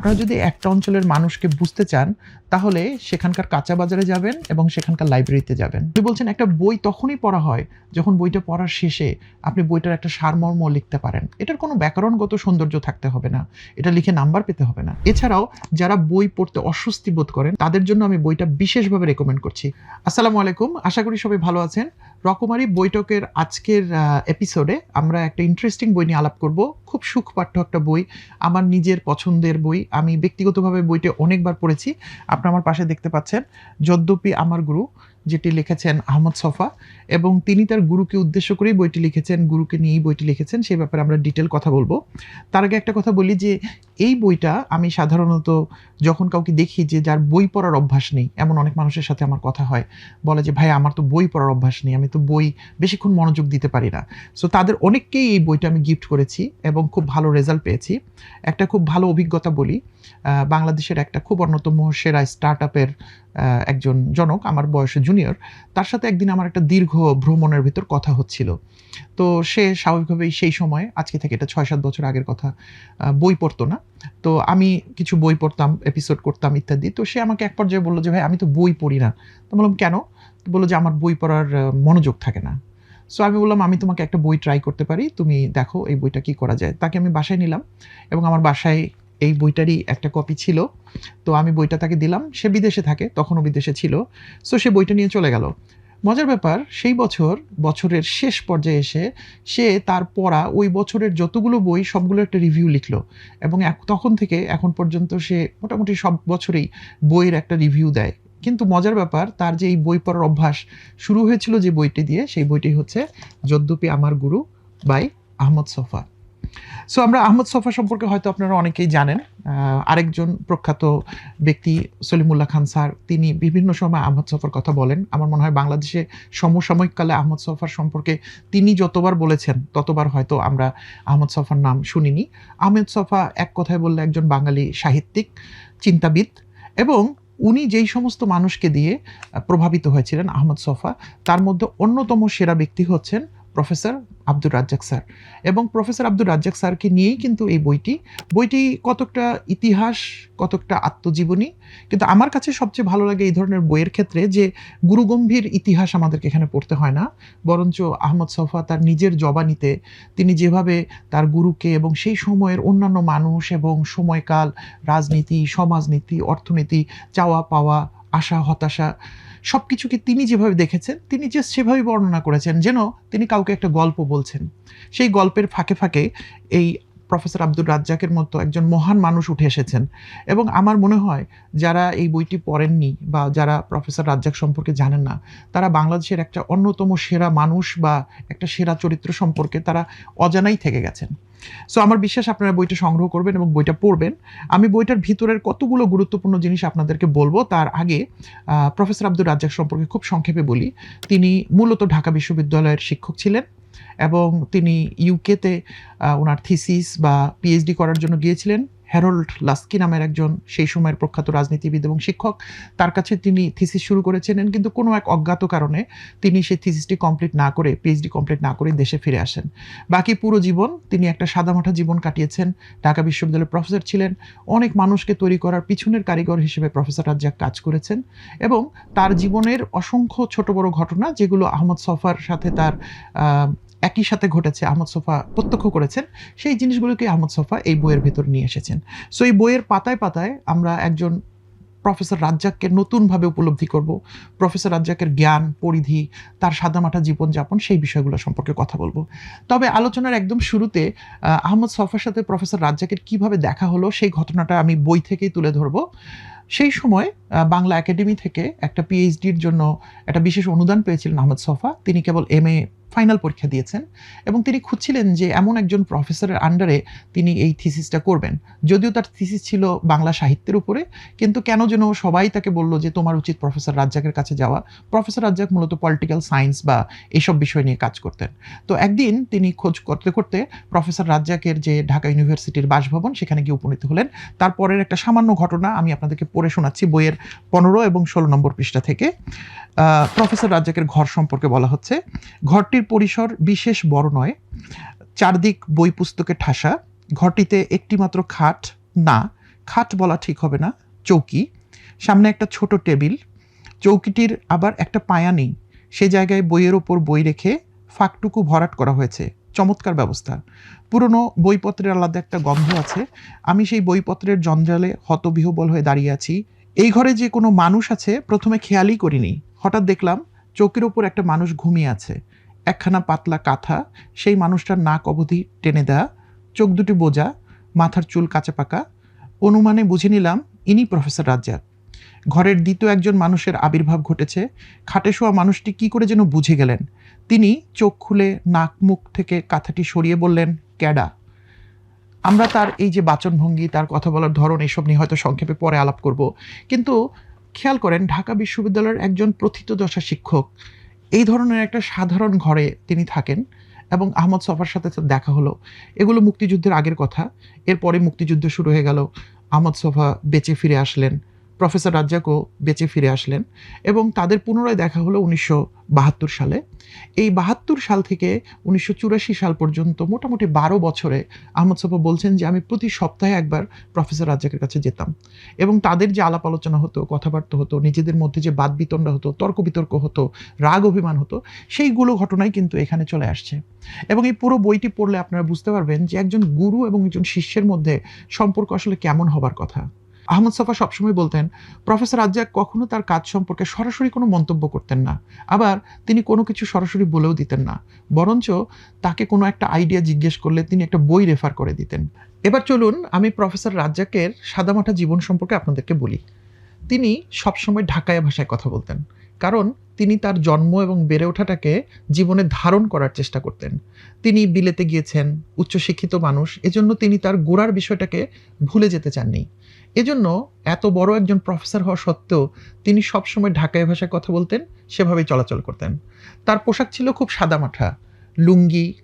আপনারা যদি একটা অঞ্চলের মানুষকে বুঝতে চান, তাহলে সেখানকার কাঁচা বাজারে যাবেন এবং সেখানকার লাইব্রেরিতে যাবেন। আপনি বলছেন একটা বই তখনই পড়া হয় যখন বইটা পড়ার শেষে আপনি বইটার একটা সারমর্ম লিখতে পারেন। এটার কোনো ব্যাকরণগত সৌন্দর্য থাকতে হবে না। এটা লিখে নাম্বার পেতে হবে না। এছাড়াও যারা বই পড়তে অস্বস্তি বোধ করেন, তাদের জন্য আমি বইটা বিশেষভাবে রেকমেন্ড করছি। আসসালামু আলাইকুম। আশা করি সবাই ভালো আছেন। রকমারি বৈঠকের আজকের এপিসোডে আমরা একটা ইন্টারেস্টিং বই নিয়ে আলাপ করব। খুব সুখপাঠ্য একটা বই, আমার নিজের পছন্দের বই। আমি ব্যক্তিগতভাবে বইটি অনেকবার পড়েছি। আপনারা আমার পাশে দেখতে পাচ্ছেন যদ্যপি আমার গুরু, যেটি লিখেছেন আহমদ সফা, এবং তিনি তার গুরুকে উদ্দেশ্য করেই বইটি লিখেছেন, গুরুকে নিয়েই বইটি লিখেছেন, সেই ব্যাপারে আমরা ডিটেল কথা বলব। তার আগে একটা কথা বলি যে এই বইটা আমি সাধারণত যখন কাউকে দেখি যে যার বই পড়ার অভ্যাস নেই, এমন অনেক মানুষের সাথে আমার কথা হয়, বলে যে, ভাই, আমার তো বই পড়ার অভ্যাস নেই, আমি তো বই বেশিক্ষণ মনোযোগ দিতে পারি না। সো তাদের অনেককেই এই বইটা আমি গিফট করেছি এবং খুব ভালো রেজাল্ট পেয়েছি। একটা খুব ভালো অভিজ্ঞতা বলি বাংলাদেশের একটা খুব অন্যতম সেরা স্টার্ট আপের একজন জনক, আমার বয়সে জুনিয়র তার সাথে একদিন আমার একটা দীর্ঘ ভ্রমণের ভিতর কথা হচ্ছিল। তো সে স্বাভাবিকভাবেই সেই সময়, আজকে থেকে এটা ছয় সাত বছর আগের কথা বই পড়তো না। তো আমি কিছু বই পড়তাম এপিসোড করতাম ইত্যাদি। তো সে আমাকে এক পর্যায়ে বলল যে, ভাই, আমি তো বই পড়ি না। তো বললাম, কেন? বলল যে, আমার বই পড়ার মনোযোগ থাকে না। সো আমি বললাম, আমি তোমাকে একটা বই ট্রাই করতে পারি। তুমি দেখো এই বইটা কি করা যায়। তাকে আমি বাসায় নিলাম এবং আমার বাসায় এই বইটারই একটা কপি ছিল। তো আমি বইটা তাকে দিলাম। সে বিদেশে থাকে, তখনও বিদেশে ছিল। সো সে বইটা নিয়ে চলে গেল। মজার ব্যাপার, সেই বছর, বছরের শেষ পর্যায়ে এসে সে তার পড়া, ওই বছরের যতগুলো বই, সবগুলো একটা রিভিউ লিখলো। এবং তখন থেকে এখন পর্যন্ত সে মোটামুটি সব বছরেই বইয়ের একটা রিভিউ দেয়। কিন্তু মজার ব্যাপার, তার যে এই বই পড়ার অভ্যাস শুরু হয়েছিল যে বইটি দিয়ে, সেই বইটি হচ্ছে যদ্যপি আমার গুরু বাই আহমদ সফা। সো আমরা আহমদ সফা সম্পর্কে হয়তো আপনারা অনেকেই জানেন। আরেকজন প্রখ্যাত ব্যক্তি সলিমুল্লাহ খান স্যার, তিনি বিভিন্ন সময় আহমদ সফার কথা বলেন। আমার মনে হয় বাংলাদেশে সমসাময়িককালে আহমদ সফার সম্পর্কে তিনি যতবার বলেছেন, ততবার হয়তো আমরা আহমদ সফার নাম শুনিনি। আহমেদ সফা এক কথায় বললে একজন বাঙালি সাহিত্যিক, চিন্তাবিদ এবং উনি যেই সমস্ত মানুষকে দিয়ে প্রভাবিত হয়েছিলেন আহমদ সফা, তার মধ্যে অন্যতম সেরা ব্যক্তি হচ্ছেন প্রফেসর আব্দুর রাজ্জাক স্যার। এবং প্রফেসর আব্দুর রাজ্জাক স্যারকে নিয়েই কিন্তু এই বইটি বইটি কতকটা ইতিহাস, কতকটা আত্মজীবনী, কিন্তু আমার কাছে সবচেয়ে ভালো লাগে এই ধরনের বইয়ের ক্ষেত্রে যে গুরুগম্ভীর ইতিহাস আমাদেরকে এখানে পড়তে হয় না, বরঞ্চ আহমদ সফা তার নিজের জবানিতে তিনি যেভাবে তার গুরুকে এবং সেই সময়ের অন্যান্য মানুষ এবং সময়কাল, রাজনীতি, সমাজনীতি, অর্থনীতি চাওয়া পাওয়া আশা হতাশা সব কিছুকে তিনি যেভাবে দেখেছেন, তিনি যে সেভাবে বর্ণনা করেছেন যেন তিনি কাউকে একটা গল্প বলছেন। সেই গল্পের ফাঁকে ফাঁকে এই প্রফেসর আব্দুর রাজ্জাকের মতো একজন মহান মানুষ উঠে এসেছেন। এবং আমার মনে হয় যারা এই বইটি পড়েননি বা যারা প্রফেসর রাজ্জাক সম্পর্কে জানেন না, তারা বাংলাদেশের একটা অন্যতম সেরা মানুষ বা একটা সেরা চরিত্র সম্পর্কে তারা অজানাই থেকে গেছেন। সো আমার বিশ্বাস আপনারা বইটা সংগ্রহ করবেন এবং বইটা পড়বেন। আমি বইটার ভিতরের কতগুলো গুরুত্বপূর্ণ জিনিস আপনাদেরকে বলব, তার আগে প্রফেসর আব্দুর রাজ্জাক সম্পর্কে খুব সংক্ষেপে বলি। তিনি মূলত ঢাকা বিশ্ববিদ্যালয়ের শিক্ষক ছিলেন এবং তিনি ইউকেতে ওনার থিসিস বা পিএইচডি করার জন্য গিয়েছিলেন। হ্যারোল্ড লাস্কি নামের একজন, সেই সময়ের প্রখ্যাত রাজনীতিবিদ এবং শিক্ষক, তার কাছে তিনি থিসিস শুরু করেছিলেন কিন্তু কোনো এক অজ্ঞাত কারণে তিনি সেই থিসিসটি কমপ্লিট না করে পিএইচডি কমপ্লিট না করে দেশে ফিরে আসেন। বাকি পুরো জীবন তিনি একটা সাদামাঠা জীবন কাটিয়েছেন। ঢাকা বিশ্ববিদ্যালয়ের প্রফেসর ছিলেন। অনেক মানুষকে তৈরি করার পিছনের কারিগর হিসেবে প্রফেসর রাজ্জাক কাজ করেছেন এবং তার জীবনের অসংখ্য ছোট বড় ঘটনা, যেগুলো আহমদ সফার সাথে তার একই সাথে ঘটেছে আহমদ সফা প্রত্যক্ষ করেছেন, সেই জিনিসগুলোকে আহমদ সোফা এই বইয়ের ভেতর নিয়ে এসেছেন। সো এই বইয়ের পাতায় পাতায় আমরা একজন প্রফেসর রাজ্জাককে নতুনভাবে উপলব্ধি করব। প্রফেসর রাজ্জাকের জ্ঞান, পরিধি, তার সাদামাটা জীবনযাপন, সেই বিষয়গুলো সম্পর্কে কথা বলব। তবে আলোচনার একদম শুরুতে আহমদ সফার সাথে প্রফেসর রাজ্জাকের কীভাবে দেখা হলো, সেই ঘটনাটা আমি বই থেকেই তুলে ধরবো। সেই সময় বাংলা একাডেমি থেকে একটা পিএইচডির জন্য একটা বিশেষ অনুদান পেয়েছিলেন আহমদ সফা। তিনি কেবল এম এ ফাইনাল পরীক্ষা দিয়েছেন এবং তিনি খুঁজছিলেন যে এমন একজন প্রফেসরের আন্ডারে তিনি এই থিসিসটা করবেন। যদিও তার থিসিস ছিল বাংলা সাহিত্যের উপরে, কিন্তু কেন যেন সবাই তাকে বলল যে তোমার উচিত প্রফেসর রাজ্জাকের কাছে যাওয়া। প্রফেসর রাজ্জাক মূলত পলিটিক্যাল সায়েন্স বা এইসব বিষয় নিয়ে কাজ করতেন। তো একদিন তিনি খোঁজ করতে করতে প্রফেসর রাজ্জাকের যে ঢাকা ইউনিভার্সিটির বাসভবন, সেখানে গিয়ে উপনীত হলেন। তারপরের একটা সামান্য ঘটনা আমি আপনাদেরকে পড়ে শোনাচ্ছি বইয়ের পনেরো এবং ষোলো নম্বর পৃষ্ঠা থেকে। প্রফেসর রাজ্জাকের ঘর সম্পর্কে বলা হচ্ছে। ঘরটির পরিসর বিশেষ বড় নয়। চারদিক বই পুস্তকে ঠাসা, ঘরটিতে একটিমাত্র খাট, না, খাট বলা ঠিক হবে না, চৌকি, সামনে একটা ছোট টেবিল, চৌকিটির আবার একটা পায়া নেই। সে জায়গায় বইয়ের ওপর বই রেখে ফাঁকটুকু ভরাট করা হয়েছে। চমৎকার ব্যবস্থা। পুরনো বইপত্রের আলাদা একটা গন্ধ আছে। আমি সেই বইপত্রের জঞ্জালে হতবিহবল হয়ে দাঁড়িয়ে আছি। এই ঘরে যে কোনো মানুষ আছে, প্রথমে খেয়ালই করিনি। হঠাৎ দেখলাম চৌকির ওপর একটা মানুষ ঘুমিয়ে আছে। একখানা পাতলা কাঁথা, সেই মানুষটার নাক অবধি টেনে দেয়া, চোখ দুটি বোঝা, মাথার চুল কাঁচা পাকা। অনুমানে বুঝে নিলাম ইনি প্রফেসর রাজ্জাক। ঘরের দ্বিতীয় একজন মানুষের আবির্ভাব ঘটেছে। খাটে শোয়া মানুষটি কি করে যেন বুঝে গেলেন। তিনি চোখ খুলে নাক মুখ থেকে কাঁথাটি সরিয়ে বললেন, ক্যাডা। আমরা তার এই যে বাচনভঙ্গি, তার কথা বলার ধরন, এসব নিয়ে হয়তো সংক্ষেপে পরে আলাপ করব। কিন্তু খেয়াল করেন, ঢাকা বিশ্ববিদ্যালয়ের একজন প্রথিতযশা শিক্ষক এই ধরনের একটা সাধারণ ঘরে তিনি থাকেন এবং আহমদ সফার সাথে দেখা হলো। এগুলো মুক্তিযুদ্ধের আগের কথা। এরপরে মুক্তিযুদ্ধ শুরু হয়ে গেল। আহমদ সফা বেঁচে ফিরে আসলেন। প্রফেসর রাজ্জাকও বেঁচে ফিরে আসলেন এবং তাদের পুনরায় দেখা হলো উনিশশো বাহাত্তর সালে। এই বাহাত্তর সাল থেকে উনিশশো চুরাশি সাল পর্যন্ত মোটামুটি বারো বছরে আহমদ সফা বলছেন যে, আমি প্রতি সপ্তাহে একবার প্রফেসর রাজ্জাকের কাছে যেতাম এবং তাদের যে আলাপ আলোচনা হতো, কথাবার্তা হতো, নিজেদের মধ্যে যে বাদ বিতণ্ডা হতো তর্ক বিতর্ক হতো, রাগ অভিমান হতো, সেইগুলো ঘটনাই কিন্তু এখানে চলে আসছে। এবং এই পুরো বইটি পড়লে আপনারা বুঝতে পারবেন যে, একজন গুরু এবং একজন শিষ্যের মধ্যে সম্পর্ক আসলে কেমন হবার কথা। আহমদ সফা সবসময় বলতেন, প্রফেসর রাজ্জাক কখনো তার কাজ সম্পর্কে সরাসরি কোনো মন্তব্য করতেন না। আবার তিনি কোনো কিছু সরাসরি বলেও দিতেন না। বরঞ্চ তাকে কোনো একটা আইডিয়া জিজ্ঞেস করলে তিনি একটা বই রেফার করে দিতেন। এবার চলুন আমি প্রফেসর রাজ্জাকের সাদামাটা জীবন সম্পর্কে আপনাদেরকে বলি। তিনি সবসময় ঢাকায় ভাষায় কথা বলতেন। কারণ তিনি তার জন্ম এবং বেড়ে ওঠাটাকে জীবনে ধারণ করার চেষ্টা করতেন। তিনি বিলেতে গিয়েছেন, উচ্চশিক্ষিত মানুষ, এজন্য তিনি তার গোড়ার বিষয়টাকে ভুলে যেতে চাননি। এজন্য এত বড় একজন প্রফেসর হওয়া সত্ত্বেও তিনি সবসময় ঢাকায় ভাষায় কথা বলতেন, সেভাবেই চলাচল করতেন। তার পোশাক ছিল খুব সাদামাঠা, লুঙ্গি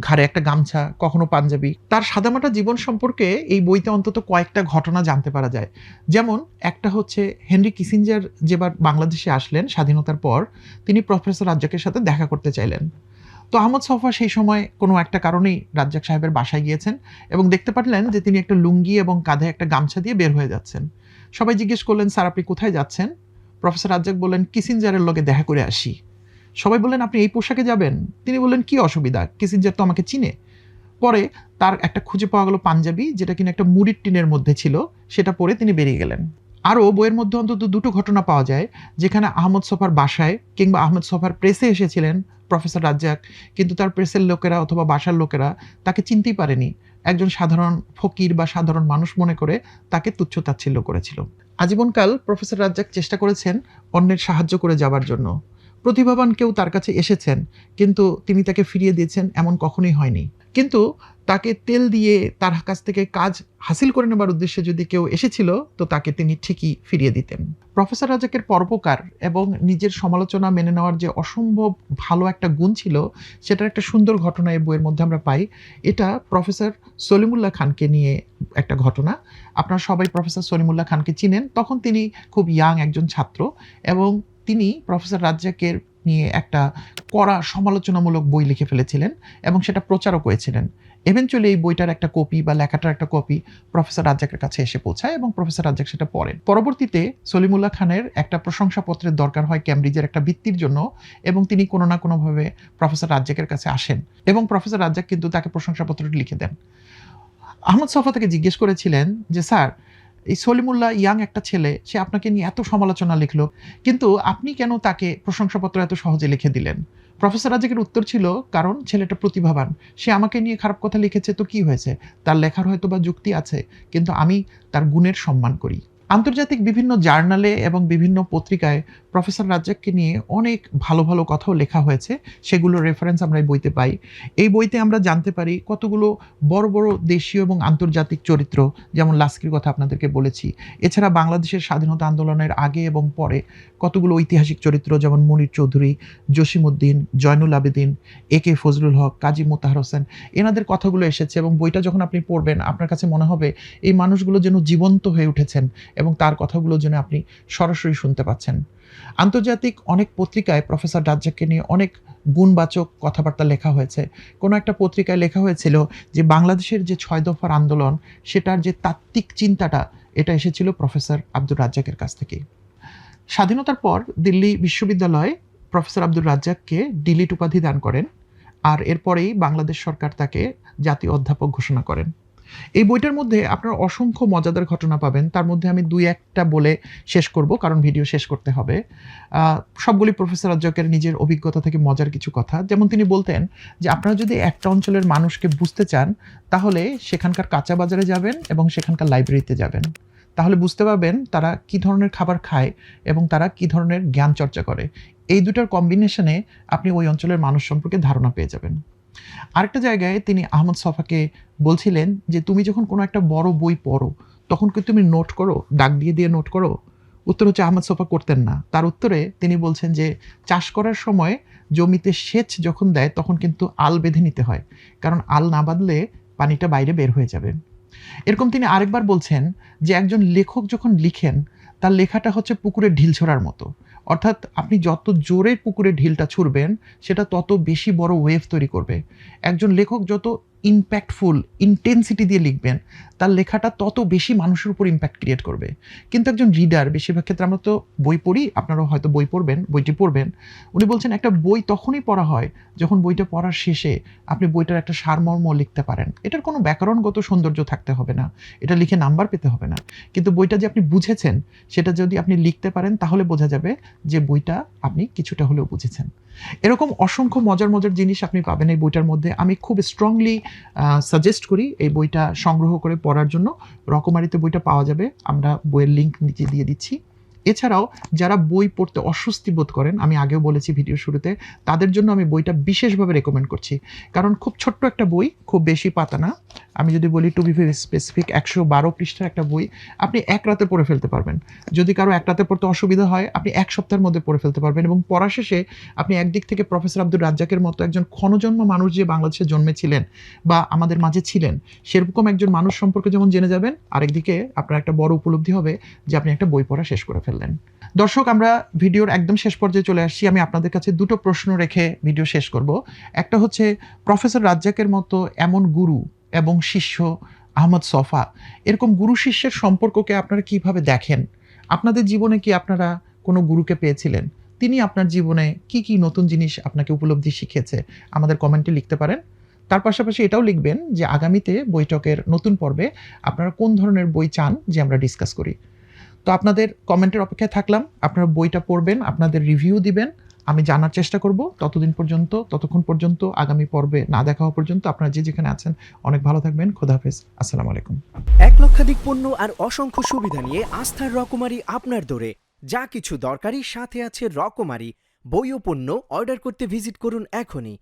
ঘাড়ে একটা গামছা, কখনো পাঞ্জাবি। তার সাদামাটা জীবন সম্পর্কে এই বইতে অন্তত কয়েকটা ঘটনা জানতে পারা যায়। যেমন, একটা হচ্ছে হেনরি কিসিঞ্জার যেবার বাংলাদেশে আসলেন স্বাধীনতার পর, তিনি প্রফেসর রাজ্জাকের সাথে দেখা করতে চাইলেন। তো আহমদ সফা সেই সময় কোনো একটা কারণেই রাজ্জাক সাহেবের বাসায় গিয়েছেন এবং দেখতে পারলেন যে তিনি একটা লুঙ্গি এবং কাঁধে একটা গামছা দিয়ে বের হয়ে যাচ্ছেন। সবাই জিজ্ঞেস করলেন, স্যার, আপনি কোথায় যাচ্ছেন? প্রফেসর রাজ্জাক বললেন, কিসিঞ্জারের লগে দেখা করে আসি। সবাই বললেন, আপনি এই পোশাকে যাবেন? তিনি বললেন, কি অসুবিধা? কিসিঞ্জার তো আমাকে চিনে। পরে তার একটা খুঁজে পাওয়া গেল পাঞ্জাবি, যেটা কিনা একটা মুড়ির টিনের মধ্যে ছিল, সেটা পরে তিনি বেরিয়ে গেলেন। আরও বইয়ের মধ্যে অন্তত দুটো ঘটনা পাওয়া যায়, যেখানে আহমদ সফার বাসায় কিংবা আহমদ সফার প্রেসে এসেছিলেন প্রফেসর রাজ্জাক, কিন্তু তার প্রেসের লোকেরা অথবা বাসার লোকেরা তাকে চিনতেই পারেনি। একজন সাধারণ ফকির বা সাধারণ মানুষ মনে করে তাকে তুচ্ছ তাচ্ছিল্য করেছিল। আজীবনকাল প্রফেসর রাজ্জাক চেষ্টা করেছেন অন্যের সাহায্য করে যাবার জন্য। প্রতিভাবান কেউ তার কাছে এসেছেন, কিন্তু তিনি তাকে ফিরিয়ে দিয়েছেন এমন কখনোই হয়নি। কিন্তু তাকে তেল দিয়ে তার কাছ থেকে কাজ হাসিল করে নেবার উদ্দেশ্যে যদি কেউ এসেছিল, তো তাকে তিনি ঠিকই ফিরিয়ে দিতেন। প্রফেসর রাজাকের পরোপকার এবং নিজের সমালোচনা মেনে নেওয়ার যে অসম্ভব ভালো একটা গুণ ছিল, সেটার একটা সুন্দর ঘটনা এই বইয়ের মধ্যে আমরা পাই। এটা প্রফেসর সলিমুল্লাহ খানকে নিয়ে একটা ঘটনা। আপনারা সবাই প্রফেসর সলিমুল্লাহ খানকে চিনেন, তখন তিনি খুব ইয়াং একজন ছাত্র এবং তিনি প্রফেসর রাজ্জাকের নিয়ে একটা কড়া সমালোচনামূলক বই লিখে ফেলেছিলেন এবং সেটা প্রচারও করেছিলেন এভেনচুয়ালি এই বইটার একটা কপি বা লেখাটার একটা কপি প্রফেসর রাজ্জাকের কাছে এসে পৌঁছায় এবং প্রফেসর রাজ্জাক সেটা পড়েন। পরবর্তীতে সলিমুল্লাহ খানের একটা প্রশংসাপত্রের দরকার হয় ক্যামব্রিজের একটা ভিত্তির জন্য এবং তিনি কোনো না কোনোভাবে প্রফেসর রাজ্জাকের কাছে আসেন এবং প্রফেসর রাজ্জাক কিন্তু তাকে প্রশংসাপত্রটি লিখে দেন। আহমদ সফা থেকে জিজ্ঞেস করেছিলেন যে, স্যার এই সলিমুল্লাহ ইয়াং একটা ছেলে, সে আপনাকে নিয়ে এত সমালোচনা লিখলো, কিন্তু আপনি কেন তাকে প্রশংসাপত্র এত সহজে লিখে দিলেন? প্রফেসর রাজেকের উত্তর ছিল, কারণ ছেলেটা প্রতিভাবান। সে আমাকে নিয়ে খারাপ কথা লিখেছে, তো কি হয়েছে? তার লেখার হয়তো বা যুক্তি আছে, কিন্তু আমি তার গুণের সম্মান করি। আন্তর্জাতিক বিভিন্ন জার্নালে এবং বিভিন্ন পত্রিকায় প্রফেসর রাজ্জাককে নিয়ে অনেক ভালো ভালো কথাও লেখা হয়েছে। সেগুলোর রেফারেন্স আমরা এই বইতে পাই। এই বইতে আমরা জানতে পারি কতগুলো বড় বড় দেশীয় এবং আন্তর্জাতিক চরিত্র, যেমন লাস্কির কথা আপনাদেরকে বলেছি। এছাড়া বাংলাদেশের স্বাধীনতা আন্দোলনের আগে এবং পরে কতগুলো ঐতিহাসিক চরিত্র, যেমন মনির চৌধুরী, জসিমউদ্দিন, জয়নুল আবেদিন, এ কে ফজলুল হক, কাজী মোতাহার হোসেন, এনাদের কথাগুলো এসেছে এবং বইটা যখন আপনি পড়বেন, আপনার কাছে মনে হবে এই মানুষগুলো যেন জীবন্ত হয়ে উঠেছেন এবং তার কথাগুলো যেন আপনি সরাসরি শুনতে পাচ্ছেন। আন্তর্জাতিক অনেক পত্রিকায় প্রফেসর রাজ্জাককে নিয়ে অনেক গুণবাচক কথাবার্তা লেখা হয়েছে। কোনো একটা পত্রিকায় লেখা হয়েছিল যে বাংলাদেশের যে ছয় দফার আন্দোলন, সেটার যে তাত্ত্বিক চিন্তাটা, এটা এসেছিল প্রফেসর আব্দুর রাজ্জাকের কাছ থেকে। স্বাধীনতার পর দিল্লি বিশ্ববিদ্যালয় প্রফেসর আব্দুর রাজ্জাককে ডিলিট উপাধি দান করেন আর এরপরেই বাংলাদেশ সরকার তাকে জাতীয় অধ্যাপক ঘোষণা করেন। এই বইটার মধ্যে আপনার অসংখ্য মজাদার ঘটনা পাবেন। তার মধ্যে আমি দুই একটা বলে শেষ করব, কারণ ভিডিও শেষ করতে হবে। সবগুলি প্রফেসর রাজ্জাকের নিজের অভিজ্ঞতা থেকে মজার কিছু কথা। যেমন তিনি বলতেন যে, আপনারা যদি একটা অঞ্চলের মানুষকে বুঝতে চান, তাহলে সেখানকার কাঁচা বাজারে যাবেন এবং সেখানকার লাইব্রেরিতে যাবেন। তাহলে বুঝতে পারবেন তারা কি ধরনের খাবার খায় এবং তারা কি ধরনের জ্ঞান চর্চা করে। এই দুটার কম্বিনেশনে আপনি ওই অঞ্চলের মানুষ সম্পর্কে ধারণা পেয়ে যাবেন। আরেকটা জায়গায় তিনি আহমদ সফাকে বলছিলেন যে, তুমি যখন কোনো একটা বড় বই পড়ো, তখন কি তুমি নোট করো? দাগ দিয়ে দিয়ে নোট করো? উত্তর হচ্ছে, আহমদ সফা করতেন না। তার উত্তরে তিনি বলছেন যে, চাষ করার সময় জমিতে সেচ যখন দেয়, তখন কিন্তু আল বেঁধে নিতে হয়। কারণ আল না বাঁধলে পানিটা বাইরে বের হয়ে যাবে। এরকম তিনি আরেকবার বলছেন যে, একজন লেখক যখন লিখেন, তার লেখাটা হচ্ছে পুকুরে ঢিল ছোড়ার মতো। অর্থাৎ আপনি যত জোরে পুকুরে ঢিলটা ছুঁড়বেন, সেটা তত বেশি বড় ওয়েভ তৈরি করবে। একজন লেখক যত ইম্প্যাক্টফুল ইন্টেন্সিটি দিয়ে লিখবেন, তার লেখাটা তত বেশি মানুষের উপর ইম্প্যাক্ট ক্রিয়েট করবে। কিন্তু একজন রিডার বেশিরভাগ ক্ষেত্রে আমরা তো বই পড়ি, আপনারাও হয়তো বই পড়বেন, বইটি পড়বেন। উনি বলছেন, একটা বই তখনই পড়া হয় যখন বইটা পড়ার শেষে আপনি বইটার একটা সারমর্ম লিখতে পারেন। এটার কোনো ব্যাকরণগত সৌন্দর্য থাকতে হবে না, এটা লিখে নাম্বার পেতে হবে না। কিন্তু বইটা যে আপনি বুঝেছেন, সেটা যদি আপনি লিখতে পারেন, তাহলে বোঝা যাবে যে বইটা আপনি কিছুটা হলেও বুঝেছেন। এরকম অসংখ্য মজার মজার জিনিস আপনি পাবেন এই বইটার মধ্যে। আমি খুব স্ট্রংলি সাজেস্ট করি এই বইটা সংগ্রহ করে পড়ার জন্য। রকমারিতে বইটা পাওয়া যাবে, আমরা বইয়ের লিঙ্ক নিচে দিয়ে দিচ্ছি। এছাড়াও যারা বই পড়তে অস্বস্তি বোধ করেন, আমি আগেও বলেছি ভিডিও শুরুতে, তাদের জন্য আমি বইটা বিশেষভাবে রেকমেন্ড করছি। কারণ খুব ছোট্ট একটা বই, খুব বেশি পাতা না আমি যদি বলি টু বি ভেরি স্পেসিফিক একশো বারো পৃষ্ঠার একটা বই আপনি এক রাতে পড়ে ফেলতে পারবেন। যদি কারও এক রাতে পড়তে অসুবিধা হয়, আপনি এক সপ্তাহের মধ্যে পড়ে ফেলতে পারবেন এবং পড়া শেষে আপনি একদিক থেকে প্রফেসর আব্দুর রাজ্জাকের মতো একজন ক্ষণজন্ম মানুষ যে বাংলাদেশে জন্মেছিলেন বা আমাদের মাঝে ছিলেন, সেরকম একজন মানুষ সম্পর্কে যেমন জেনে যাবেন, আরেকদিকে আপনার একটা বড় উপলব্ধি হবে যে আপনি একটা বই পড়া শেষ করে ফেললেন। দর্শক, আমরা ভিডিওর একদম শেষ পর্যায়ে চলে আসছি। আমি আপনাদের কাছে দুটো প্রশ্ন রেখে ভিডিও শেষ করব। একটা হচ্ছে প্রফেসর রাজ্জাকের মতো এমন গুরু এবং শিষ্য আহমদ সফা, এরকম গুরু শিষ্যের সম্পর্ককে আপনারা কীভাবে দেখেন? আপনাদের জীবনে কি আপনারা কোনো গুরুকে পেয়েছিলেন? তিনি আপনার জীবনে কি কি নতুন জিনিস আপনাকে উপলব্ধি শিখিয়েছে? আমাদের কমেন্টে লিখতে পারেন। তার পাশাপাশি এটাও লিখবেন যে আগামীতে বৈঠকের নতুন পর্বে আপনারা কোন ধরনের বই চান যে আমরা ডিসকাস করি। তো আপনাদের কমেন্টের অপেক্ষায় থাকলাম। আপনারা বইটা পড়বেন, আপনাদের রিভিউ দিবেন। আমি জানার চেষ্টা করব। ততদিন পর্যন্ত, ততক্ষণ পর্যন্ত, আগামী পর্বে না দেখা হওয়া পর্যন্ত আপনারা যে যেখানে আছেন, অনেক ভালো থাকবেন। খোদাহাফেজ আসসালামু আলাইকুম। এক লক্ষাধিক পণ্য আর অসংখ্য সুবিধা নিয়ে আস্থার রকমারি আপনার দরে। যা কিছু দরকারি, সাথে আছে রকমারি। বই ও পণ্য অর্ডার করতে ভিজিট করুন এখনই।